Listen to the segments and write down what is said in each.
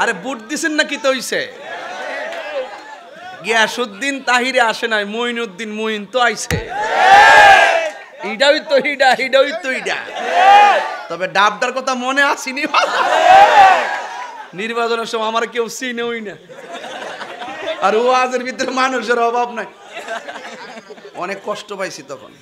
আরে বুট দিছেন নাকি তো হইছে? গিয়াসুদ্দিন তাহিরে আসে নাই, মঈনুদ্দিন মঈন তো আইছে। ইডাই তো ইডা, ইডাই তো ইডা। তবে ডাবটার কথা মনে আসিনি নির্বাচনের সময় আমার কেউ চিনেই না। আর ওয়াজের ভিতরে মানুষের অভাব নাই। অনেক কষ্ট পাইছি তখন।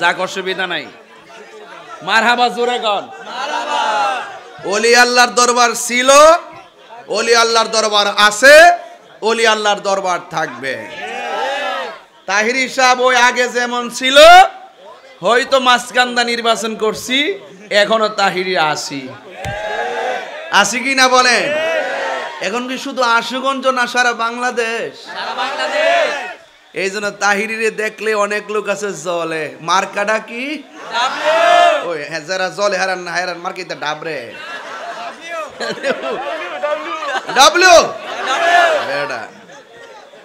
যাক, অসুবিধা নাই। মার হাবা জোরে কন অলি আল্লাহর দরবার ছিল অলি আল্লাহর দরবার আছে অলি আল্লাহর দরবার থাকবে। তাহিরি সাহেব ওই আগে যেমন ছিল হয়তো মাসকান্দা নির্বাচন করছি এখনও তাহিরি আসি আসি কি না বলেন? এখন কি শুধু আশুগঞ্জ না সারা বাংলাদেশ? এই জন্য তাহিরিরে দেখলে অনেক লোক আছে জলে। মার্কাটা কি? ওই হ্যাঁ যারা জলে হারান না হারান মার্কেটটা ডাবরে।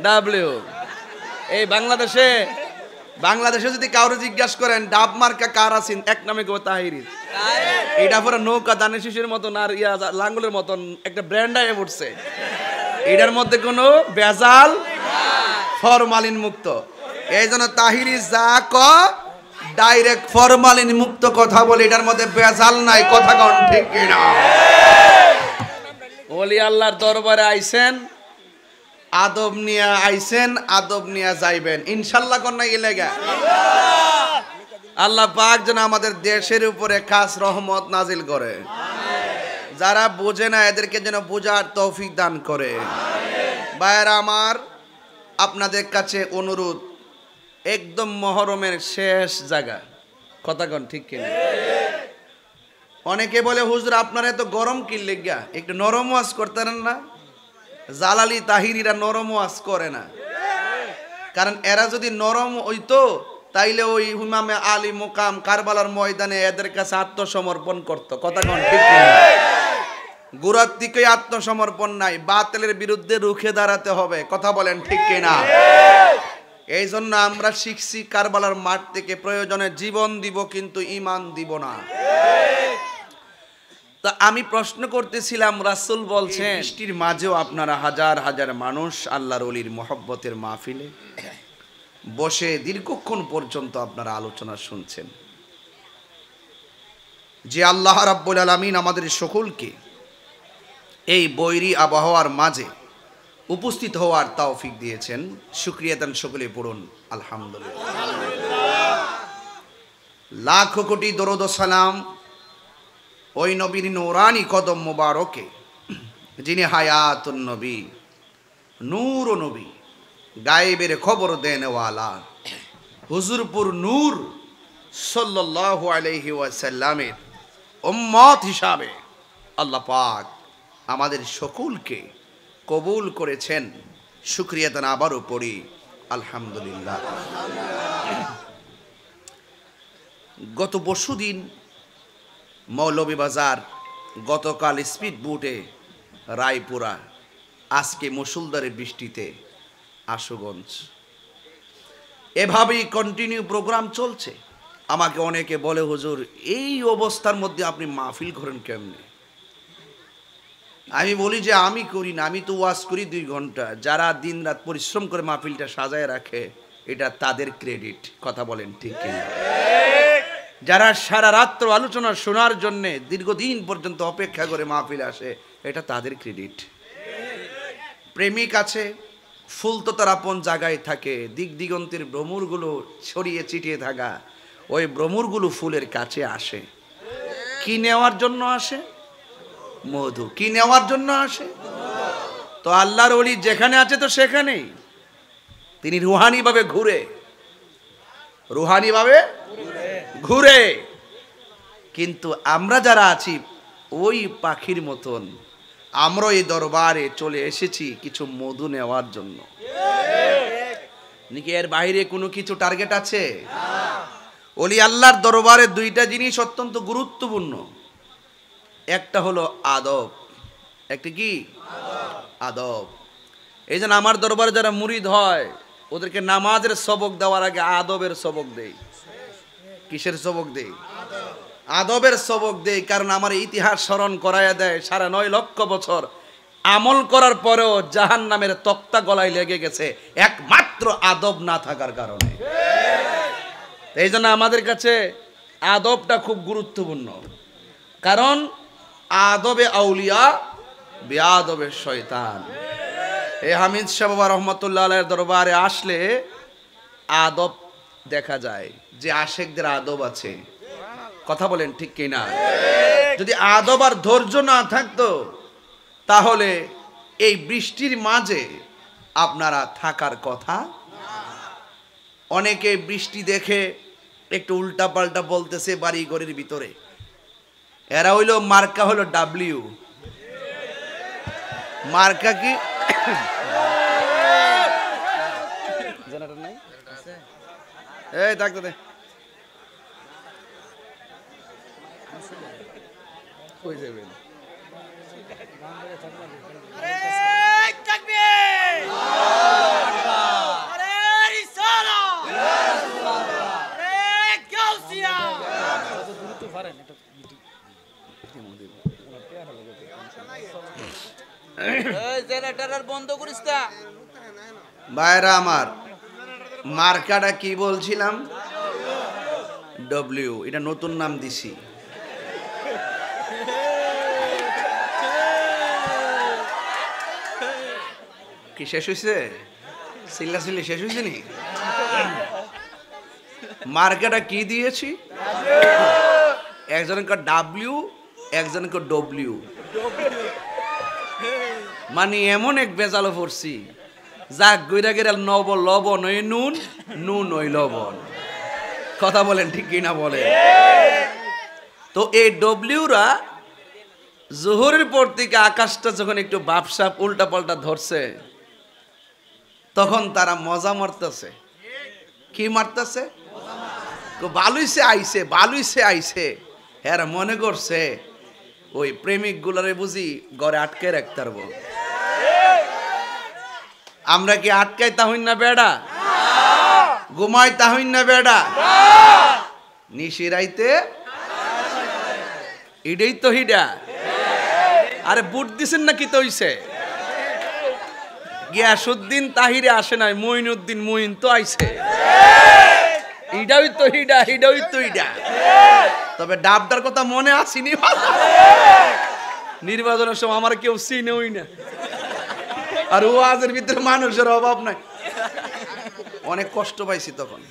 ডাবলিউ এই বাংলাদেশে বাংলাদেশে যদি কাউরে জিজ্ঞাসা করেন ডাব মার্কা কার আছেন এক নামে কেউ তাহিরি। এইটা পরে নৌকা দানের শিশুর মতন আর ইয়া লাঙ্গুলের মতন একটা ব্র্যান্ড আয়ে পড়ছে এটার মধ্যে কোনো বেজাল ফরমালিন মুক্ত এই জন্য তাহিরি যা ক ডাইরেক্ট ফরমালিন মুক্ত কথা বলে এটার মধ্যে বেজাল নাই কথা কন ঠিক কিনা। ওলি আল্লাহর দরবারে আইছেন, আদব নিয়া আইছেন, আদব নিয়া যাইবেন। ইনশাল্লাহ কন্যা ইলেগা আল্লাহ পাক যেন আমাদের দেশের উপরে খাস রহমত নাজিল করে। যারা বোঝে না, এদেরকে যেন বোঝার তৌফিক দান করে। ভাইয়েরা আমার, আপনাদের কাছে অনুরোধ, একদম মহরমের শেষ জায়গা। কথা কন ঠিক কিনা? অনেকে বলে, হুজুর, আপনারা এত গরম কি লেগা? একটু নরম ওয়াজ করতেন না? জালালি তাহিরিরা নরম ওয়াজ করে না। কারণ এরা যদি নরম হইতো, তাইলে ওই হুমামে আলী মোকাম কারবালার ময়দানে এদের কাছে আত্মসমর্পণ করত। কথা কন ঠিক? গোড়ার দিকে আত্মসমর্পণ নাই, বাতিলের বিরুদ্ধে রুখে দাঁড়াতে হবে। কথা বলেন ঠিক কিনা? এই জন্য আমরা শিখছি কারবালার মাঠ থেকে প্রয়োজনে জীবন দিব, কিন্তু ইমান দিব না। তা আমি প্রশ্ন করতেছিলাম রাসুল বলছেন বৃষ্টির মাঝেও আপনারা হাজার হাজার মানুষ আল্লাহর অলির মহব্বতের মাহফিলে বসে দীর্ঘক্ষণ পর্যন্ত আপনারা আলোচনা শুনছেন। যে আল্লাহ রাব্বুল আলামিন আমাদের সকলকে এই বৈরী আবহাওয়ার মাঝে উপস্থিত হওয়ার তৌফিক দিয়েছেন। শুক্রিয়া দান সকলে পড়ুন আলহামদুলিল্লাহ। লাখ কোটি দরদ সালাম ওই নবীর নৌরানি কদম মোবারকে, যিনি হায়াতুন নবী, নূর নবী, গায়েবের খবর দেনওয়ালা, হুজুরপুর নূর সাল্লাল্লাহু আলাইহি ওয়াসাল্লামের উম্মত হিসাবে আল্লাহ পাক আমাদের সকলকে কবুল করেছেন। শুক্রিয়া তান আবারও পড়ি, আলহামদুলিল্লাহ। গত পরশুদিন মৌলভীবাজার গতকাল স্পিড বুটে রায়পুরা, আজকে মুসুলদারের বৃষ্টিতে আশুগঞ্জ। এভাবেই কন্টিনিউ প্রোগ্রাম চলছে। আমাকে অনেকে বলে, হুজুর, এই অবস্থার মধ্যে আপনি মাহফিল করেন কেমনে? আমি বলি যে, আমি করি না। আমি তো ওয়াজ করি দুই ঘণ্টা। যারা দিন রাত পরিশ্রম করে মাহফিলটা সাজায় রাখে, এটা তাদের ক্রেডিট কথা বলেন ঠিক কিনা? যারা সারা রাত্র আলোচনা শোনার জন্য দীর্ঘদিন পর্যন্ত অপেক্ষা করে মাহফিল আসে, এটা তাদের ক্রেডিট প্রেমিক আছে ফুল তো তার আপন জায়গায় থাকে দিক দিগন্তের ভ্রমরগুলো ছড়িয়ে ছিটিয়ে থাকা, ওই ভ্রমরগুলো ফুলের কাছে আসে। কি নেওয়ার জন্য আসে? মধু। কি নেওয়ার জন্য আসে? তো আল্লাহর অলি যেখানে আছে তো সেখানেই। তিনি রুহানিভাবে ঘুরে। রুহানি ভাবে ঘুরে। কিন্তু আমরা যারা আছি, ওই পাখির মতন আমরা এই দরবারে চলে এসেছি কিছু মধু নেওয়ার জন্য। নাকি এর বাইরে কোনো কিছু টার্গেট আছে? ওলি আল্লাহর দরবারে দুইটা জিনিস অত্যন্ত গুরুত্বপূর্ণ। একটা হলো আদব, একটা কি? আদব। এই আমার দরবারে যারা মুরিদ হয়, ওদেরকে নামাজের সবক দেওয়ার আগে আদবের সবক দেই। কিসের সবক দেই? আদবের সবক দেই, কারণ আমার ইতিহাস স্মরণ করাইয়া দেয় সাড়ে নয় লক্ষ বছর। আমল করার পরেও জাহান নামের তক্তা গলায় লেগে গেছে, একমাত্র আদব না থাকার কারণে। এই জন্য আমাদের কাছে আদবটা খুব গুরুত্বপূর্ণ। কারণ আদবে আউলিয়া, বেআদবে শয়তান। এই হামিদ শাহ বাবা রহমতুল্লাহ আলাইয়ের দরবারে আসলে আদব দেখা যায় যে আশেকদের আদব আছে। কথা বলেন ঠিক কিনা? যদি আদব আর ধৈর্য না থাকতো, তাহলে এই বৃষ্টির মাঝে আপনারা থাকার কথা? অনেকে বৃষ্টি দেখে একটু উল্টা পাল্টা বলতেছে বাড়ি ঘরের ভিতরে। এরা হইল মার্কা হলো ডাব্লিউ মার্কা কি? এই থাকতে দে কই যাবেন বন্ধ করিস তা। ভাইরা আমার। মার্কাটা কি বলছিলাম? ডব্লিউ এটা নতুন নাম দিছি। কি শেষ হয়েছে সিল্লা সিল্লি শেষ হয়েছে নি? মার্কাটা কি দিয়েছি? একজনকে ডাব্লিউ একজনকে ডব্লিউ মানে এমন এক বেজালো পড়ছি। যাক, গইরা গেরা নব লবণ ওই নুন নুন ওই লবণ কথা বলেন, ঠিক কিনা বলেন? তো এই ডব্লিউরা জোহরের পর থেকে আকাশটা যখন একটু বাপসাপ উল্টা পাল্টা ধরছে, তখন তারা মজা মারতেছে। কি মারতেছে? বালুইছে, আইছে বালুইছে, আইছে। হ্যাঁ মনে করছে, ওই প্রেমিক গুলারে বুঝি ঘরে আটকে রাখতে পারব। আমরা কি আটকাই তাহইন না বেড়া? ঘুমাই তাহইন না বেড়া? নিশিরাইতে? ইডেই তো হিডা। আরে বুট দিছেন নাকি তো হইছে? গিয়াসুদ্দিন তাহিরে আসে নাই, মঈনুদ্দিন মঈন তো আইছে। ইডাই তো হিডা, হিডাই তো হিডা। তবে ডাবটার কথা মনে আসিনি নির্বাচনের সময় আমার কেউ চিনেই না। আর ওয়াজের ভিতরে মানুষের অভাব নাই। অনেক কষ্ট পাইছি তখন।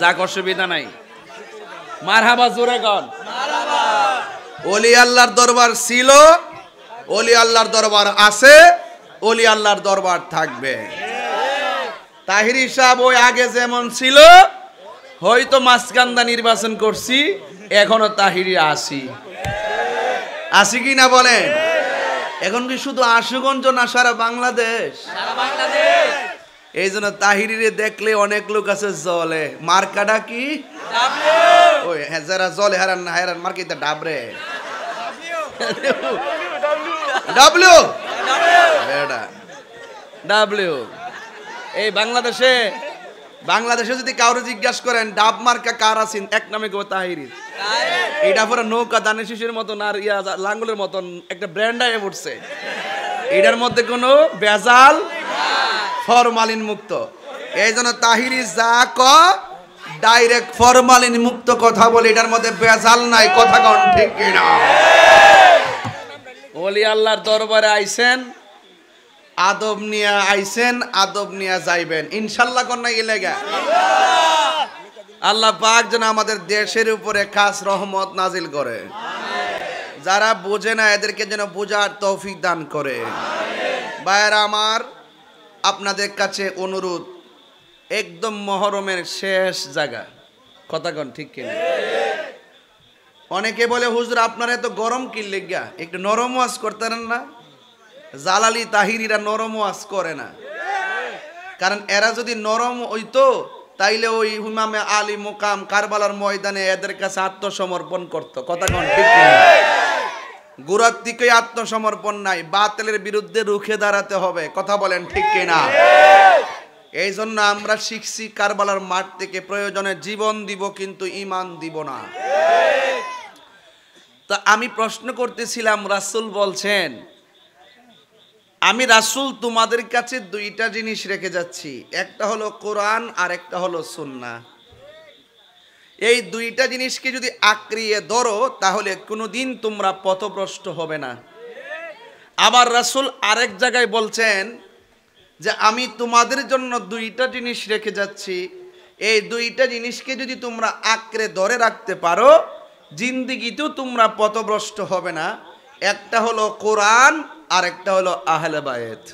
যাক, অসুবিধা নাই। মার হাবা জোরে কন অলি আল্লাহর দরবার ছিল, অলি আল্লাহর দরবার আছে, অলি আল্লাহর দরবার থাকবে। তাহিরি সাহেব ওই আগে যেমন ছিল, হয়তো মাসকান্দা নির্বাচন করছি, এখনও তাহিরি আসি। আসি কি না বলেন? এখন কি শুধু আশুগঞ্জ না সারা বাংলাদেশ? এই জন্য তাহিরিরে দেখলে অনেক লোক আছে জলে। মার্কাটা কি? ওই হ্যাঁ যারা জলে হারান না হারান মার্কিতে ডাবরে। এই বাংলাদেশে। বাংলাদেশে যদি কাউরে জিজ্ঞাসা করেন ডাব মার্কা কার আছেন? এক নামে কেউ তাহিরি। এটা পরে নৌকা দানের শিশুর মতন আর ইয়া লাঙ্গুলের মতন একটা ব্র্যান্ড আয়ে পড়ছে এটার মধ্যে কোনো বেজাল ফরমালিন মুক্ত এই জন্য তাহিরি যা ক ডাইরেক্ট ফরমালিন মুক্ত কথা বলে এটার মধ্যে বেজাল নাই, কথা কন ঠিক কিনা? ওলি আল্লাহর দরবারে আইছেন, আদব নিয়ে আইছেন, আদব নিয়ে যাইবেন। ইনশাল্লাহ কন্যা গেলে গা আল্লাহ পাক যেন আমাদের দেশের উপরে খাস রহমত নাজিল করে। যারা বোঝে না, এদেরকে যেন বোঝার তৌফিক দান করে। ভাইয়েরা আমার, আপনাদের কাছে অনুরোধ, একদম মহরমের শেষ জায়গা। কথা কন ঠিক কিনা? অনেকে বলে, হুজুর, আপনারা এত গরম কি লেগা? একটু নরম ওয়াজ করতেন না? জালালি তাহিরিরা নরম ওয়াজ করে না। কারণ এরা যদি নরম হইতো তাইলে ওই হুমামে আলী মুকাম কারবালার ময়দানে এদের কাছে আত্মসমর্পণ করত। কথা কন, ঠিক গুড়ার দিকে আত্মসমর্পণ নাই, বাতিলের বিরুদ্ধে রুখে দাঁড়াতে হবে। কথা বলেন, ঠিক কিনা? এই জন্য আমরা শিখছি কারবালার মাঠ থেকে প্রয়োজনে জীবন দিব, কিন্তু ইমান দিব না। তা আমি প্রশ্ন করতেছিলাম, রাসূল বলছেন আমি রাসুল তোমাদের কাছে দুইটা জিনিস রেখে যাচ্ছি। একটা হলো কোরআন আর একটা হলো সুন্না এই দুইটা জিনিসকে যদি আঁকড়িয়ে ধরো, তাহলে কোনোদিন তোমরা পথভ্রষ্ট হবে না। আবার রাসূল আরেক জায়গায় বলছেন যে, আমি তোমাদের জন্য দুইটা জিনিস রেখে যাচ্ছি। এই দুইটা জিনিসকে যদি তোমরা আঁকড়ে ধরে রাখতে পারো, জিন্দিগিতেও তোমরা পথভ্রষ্ট হবে না। একটা হলো কোরআন আর একটা হলো আহলে বায়েত